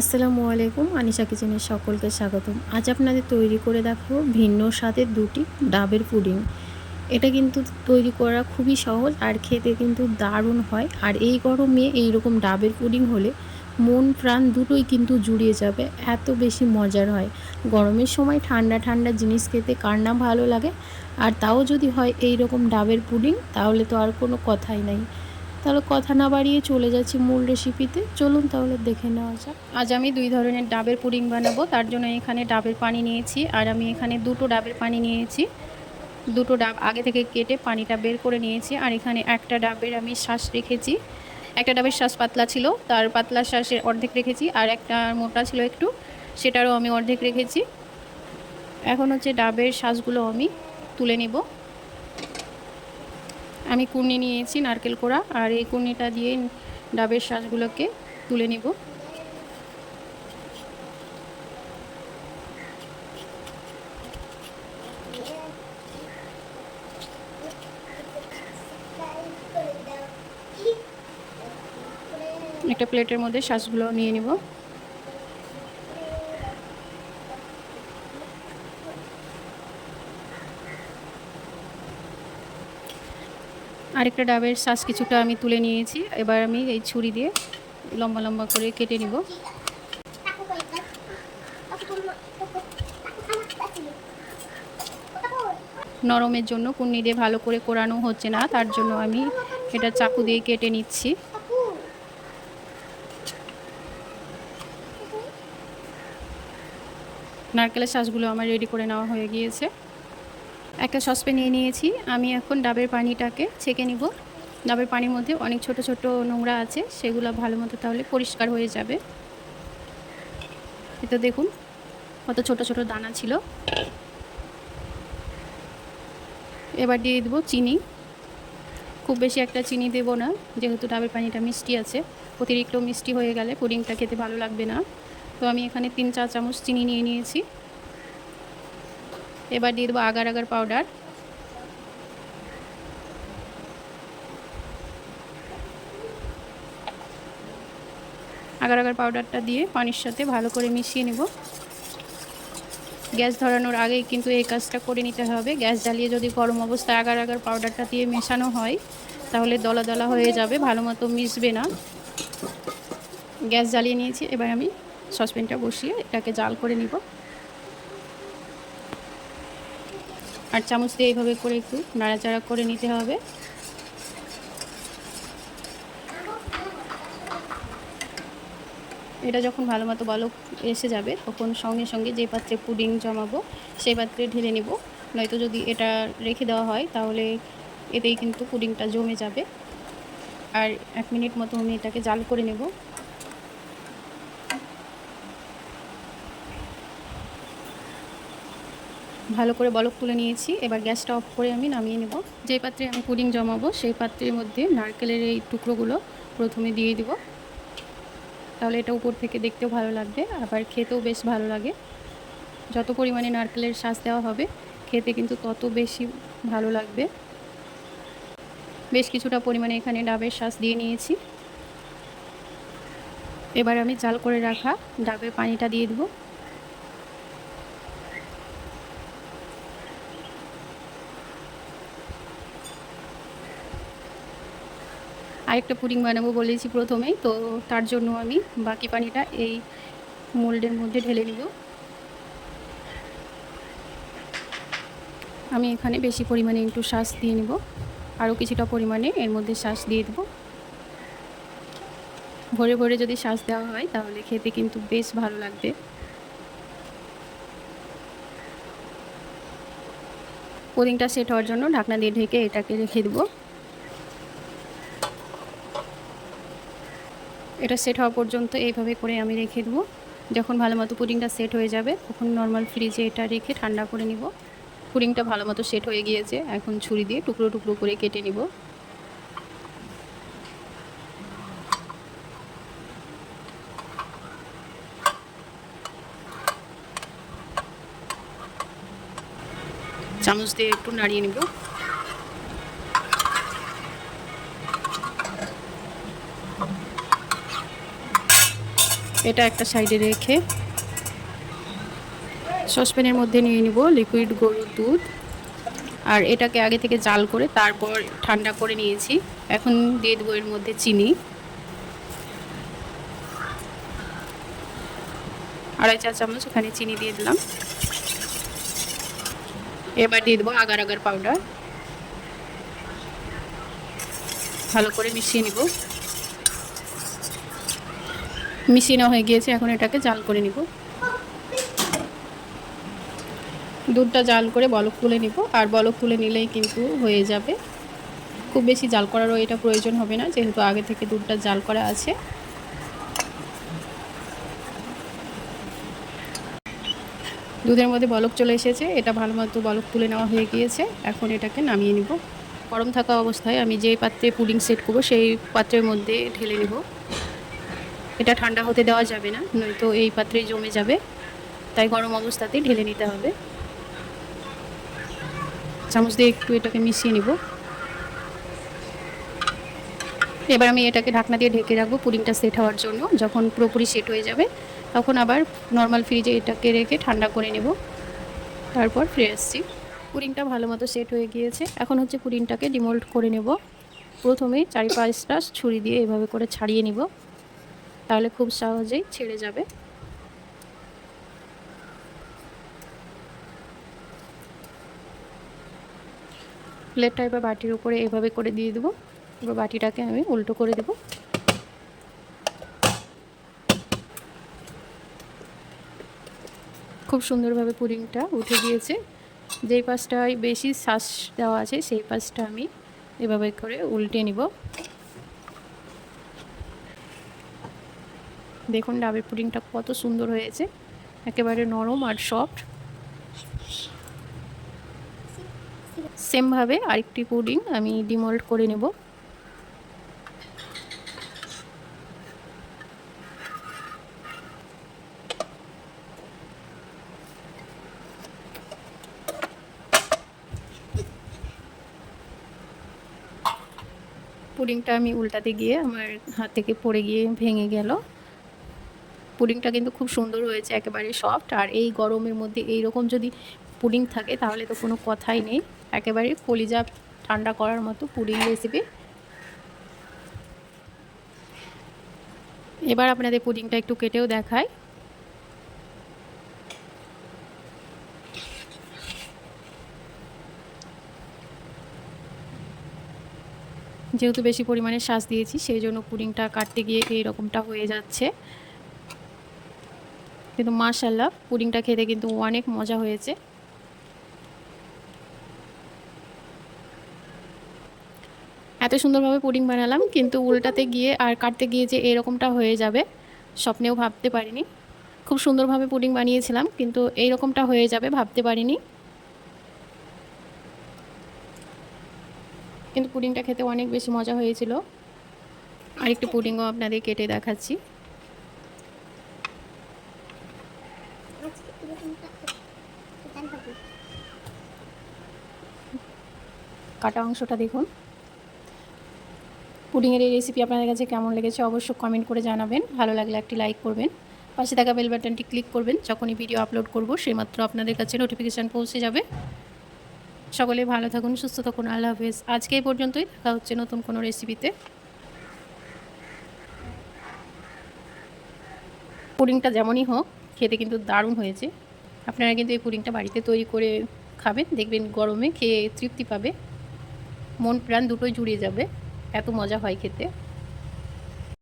আসসালামু আলাইকুম, আনিশা কিচেনের সকলকে স্বাগতম। আজ আপনাদের তৈরি করে দেখাবো ভিন্ন স্বাদের দুটি ডাবের পুডিং। এটা কিন্তু তৈরি করা খুবই সহজ আর খেতে কিন্তু দারুণ হয়। আর এই গরমে এই রকম ডাবের পুডিং হলে মন প্রাণ দুটোই কিন্তু জুড়িয়ে যাবে, এত বেশি মজার হয়। গরমের সময় ঠান্ডা ঠান্ডা জিনিস খেতে কার না ভালো লাগে। আর তাও যদি হয় এই রকম ডাবের পুডিং, তাহলে তো আর কোনো কথাই নাই। তাহলে কথা না বাড়িয়ে চলে যাচ্ছি মূল রেসিপিতে চলুন তাহলে দেখে নেওয়া যাক। আজ আমি দুই ধরনের ডাবের পুডিং বানাবো। তার জন্য এখানে ডাবের পানি নিয়েছি আর আমি এখানে দুটো ডাবের পানি নিয়েছি। দুটো ডাব আগে থেকে কেটে পানিটা বের করে নিয়েছি আর এখানে একটা ডাবের আমি শ্বাস রেখেছি। একটা ডাবের শ্বাস পাতলা ছিল, তার পাতলা শ্বাসের অর্ধেক রেখেছি আর একটা মোটা ছিল একটু, সেটারও আমি অর্ধেক রেখেছি। এখন হচ্ছে ডাবের শ্বাসগুলো আমি তুলে নেব। আমি কুর্নি নিয়েছি, নারকেল কোড়া, আর এই কুর্নিটা দিয়ে ডাবের শ্বাসগুলোকে তুলে নেব। একটা প্লেটের মধ্যে শ্বাসগুলো নিয়ে নিব। আরেকটা ডাবের শ্বাস কিছুটা আমি তুলে নিয়েছি। এবার আমি এই ছুরি দিয়ে লম্বা লম্বা করে কেটে নিব। নরমের জন্য কুন্নি দিয়ে ভালো করে কোরানো হচ্ছে না, তার জন্য আমি এটা চাকু দিয়ে কেটে নিচ্ছি। নারকেলের শ্বাসগুলো আমার রেডি করে নেওয়া হয়ে গিয়েছে। একটা সসপ্যান নিয়ে নিয়েছি। আমি এখন ডাবের পানিটাকে ছেঁকে নিব। ডাবের পানির মধ্যে অনেক ছোট ছোট নোংরা আছে, সেগুলো ভালো মতো তাহলে পরিষ্কার হয়ে যাবে। এটা দেখুন, কত ছোট ছোট দানা ছিল। এবার দিয়ে দেবো চিনি। খুব বেশি একটা চিনি দেবো না, যেহেতু ডাবের পানিটা মিষ্টি আছে। অতিরিক্ত মিষ্টি হয়ে গেলে পুডিংটা খেতে ভালো লাগবে না। তো আমি এখানে তিন চা চামচ চিনি নিয়ে নিয়েছি। এবার দিয়ে দেবো agar agar powder agar agar পাউডারটা দিয়ে পানির সাথে ভালো করে মিশিয়ে নেব। গ্যাস ধরানোর আগেই কিন্তু এই কাজটা করে নিতে হবে। গ্যাস জ্বালিয়ে যদি গরম অবস্থায় আগার আগার পাউডারটা দিয়ে মেশানো হয়, তাহলে দলা দলা হয়ে যাবে, ভালো মতো মিশবে না। গ্যাস জ্বালিয়ে নিয়েছি, এবার আমি সসপ্যানটা বসিয়ে এটাকে জাল করে নিব। আর চামচ দিয়ে এইভাবে করে একটু নাড়াচাড়া করে নিতে হবে। এটা যখন ভালো মতো বালক এসে যাবে, তখন সঙ্গে সঙ্গে যে পাত্রে পুডিং জমাবো, সেই পাত্রে ঢেলে নেব। নয়তো যদি এটা রেখে দেওয়া হয়, তাহলে এতেই কিন্তু পুডিংটা জমে যাবে। আর এক মিনিট মতো আমি এটাকে জাল করে নেব। ভালো করে বলক তুলে নিয়েছি। এবার গ্যাসটা অফ করে আমি নামিয়ে নেব। যে পাত্রে আমি পুডিং জমাবো, সেই পাত্রের মধ্যে নারকেলের এই টুকরোগুলো প্রথমে দিয়ে দিব। তাহলে এটা উপর থেকে দেখতেও ভালো লাগবে, আবার খেতেও বেশ ভালো লাগে। যত পরিমাণে নারকেলের শ্বাস দেওয়া হবে, খেতে কিন্তু তত বেশি ভালো লাগবে। বেশ কিছুটা পরিমাণে এখানে ডাবের শ্বাস দিয়ে নিয়েছি। এবার আমি জাল করে রাখা ডাবের পানিটা দিয়ে দেবো। আরেকটা পুডিং বানাবো বলেছি প্রথমেই, তো তার জন্য আমি বাকি পানিটা এই মোল্ডের মধ্যে ঢেলে নিব। আমি এখানে বেশি পরিমাণে একটু শ্বাস দিয়ে নেব। আরও কিছুটা পরিমাণে এর মধ্যে শ্বাস দিয়ে দেবো। ভরে ভরে যদি শ্বাস দেওয়া হয়, তাহলে খেতে কিন্তু বেশ ভালো লাগবে। পুডিংটা সেট হওয়ার জন্য ঢাকনা দিয়ে ঢেকে এটাকে রেখে দেবো। এটা সেট হওয়া পর্যন্ত এইভাবে করে আমি রেখে দেবো। যখন ভালো মতো পুডিংটা সেট হয়ে যাবে, তখন নর্মাল ফ্রিজে এটা রেখে ঠান্ডা করে নিব। পুডিংটা ভালো মতো সেট হয়ে গিয়েছে, এখন ছুরি দিয়ে টুকরো টুকরো করে কেটে নিব। চামচ দিয়ে একটু নাড়িয়ে নিব। এটা একটা সাইডে রেখে সসপ্যানের মধ্যে নিয়ে নিব লিকুইড গরুর দুধ। আর এটাকে আগে থেকে জাল করে তারপর ঠান্ডা করে নিয়েছি। এখন দিয়ে দেবো এর মধ্যে চিনি। আড়াই চা চামচ ওখানে চিনি দিয়ে দিলাম। এবার দিয়ে দেবো আগার আগার পাউডার। ভালো করে মিশিয়ে নিব। মিশিয়ে হয়ে গিয়েছে, এখন এটাকে জাল করে নিব। দুধটা জাল করে বলক তুলে নিব, আর বলক তুলে নিলেই কিন্তু হয়ে যাবে। খুব বেশি জাল করারও এটা প্রয়োজন হবে না, যেহেতু আগে থেকে দুধটা জাল করা আছে। দুধের মধ্যে বলক চলে এসেছে, এটা ভালো মতো বলক তুলে নেওয়া হয়ে গিয়েছে, এখন এটাকে নামিয়ে নিব। গরম থাকা অবস্থায় আমি যে পাত্রে পুডিং সেট করব, সেই পাত্রের মধ্যে ঢেলে নেব। এটা ঠান্ডা হতে দেওয়া যাবে না, নয়তো এই পাত্রে জমে যাবে। তাই গরম অবস্থাতেই ঢেলে নিতে হবে। চামচ দিয়ে একটু এটাকে মিশিয়ে নিব। এবার আমি এটাকে ঢাকনা দিয়ে ঢেকে রাখব পুডিংটা সেট হওয়ার জন্য। যখন পুরোপুরি সেট হয়ে যাবে, তখন আবার নর্মাল ফ্রিজে এটাকে রেখে ঠান্ডা করে নেব। তারপর ফিরে আসছি। পুডিংটা ভালো মতো সেট হয়ে গিয়েছে। এখন হচ্ছে পুডিংটাকে ডিমোল্ড করে নেব। প্রথমেই চারি পাঁচটা ছুরি দিয়ে এভাবে করে ছাড়িয়ে নিব। তাহলে খুব সহজেই ছেড়ে যাবে। প্লেটটা এবার বাটির উপরে এভাবে করে দিয়ে দেবো। এবার বাটিটাকে আমি উল্টো করে দেবো। খুব সুন্দরভাবে পুডিংটা উঠে গিয়েছে। যেই পাশটায় বেশি শ্বাস দেওয়া আছে, সেই পাশটা আমি এভাবে করে উল্টে নিব। দেখুন ডাবের পুডিংটা কত সুন্দর হয়েছে। একেবারে নরম আর সফট সেমভাবে আরেকটি পুডিং আমি ডিমোল্ড করে নেব। পুডিংটা আমি উল্টাতে গিয়ে আমার হাত থেকে পড়ে গিয়ে ভেঙে গেল। পুডিংটা কিন্তু খুব সুন্দর হয়েছে, একেবারে সফট আর এই গরমের মধ্যে এই রকম যদি পুডিং থাকে তাহলে তো কোনো কথাই নেই। একেবারে কলিজা ঠান্ডা করার মতো পুডিং রেসিপি এবার আপনাদের পুডিংটা একটু কেটেও দেখায় যেহেতু বেশি পরিমাণে শ্বাস দিয়েছি, সেই জন্য পুডিংটা কাটতে গিয়ে এইরকমটা হয়ে যাচ্ছে। কিন্তু মাশাল্লাহ পুডিংটা খেতে কিন্তু অনেক মজা হয়েছে। এত সুন্দরভাবে পুডিং বানালাম, কিন্তু উল্টাতে গিয়ে আর কাটতে গিয়ে যে এরকমটা হয়ে যাবে, স্বপ্নেও ভাবতে পারিনি। খুব সুন্দরভাবে পুডিং বানিয়েছিলাম, কিন্তু এইরকমটা হয়ে যাবে, ভাবতে পারিনি। কিন্তু পুডিংটা খেতে অনেক বেশি মজা হয়েছিল। আরেকটু পুডিংও আপনাদের কেটে দেখাচ্ছি। কাটা অংশটা দেখুন। পুডিংয়ের এই রেসিপি আপনাদের কাছে কেমন লেগেছে অবশ্যই কমেন্ট করে জানাবেন। ভালো লাগলে একটি লাইক করবেন। পাশে থাকা বেল বাটনটি ক্লিক করবেন। যখনই ভিডিও আপলোড করব, সেইমাত্র আপনাদের কাছে নোটিফিকেশান পৌঁছে যাবে। সকলে ভালো থাকুন, সুস্থ থাকুন, আল্লাহ হাফেজ। আজকে এই পর্যন্তই, দেখা হচ্ছে নতুন কোনো রেসিপিতে পুডিংটা যেমনই হোক, খেতে কিন্তু দারুণ হয়েছে। আপনারা কিন্তু এই পুডিংটা বাড়িতে তৈরি করে খাবেন, দেখবেন গরমে খেয়ে তৃপ্তি পাবে। মন প্রাণ দুটোই জুড়িয়ে যাবে। এত মজা হয় খেতে।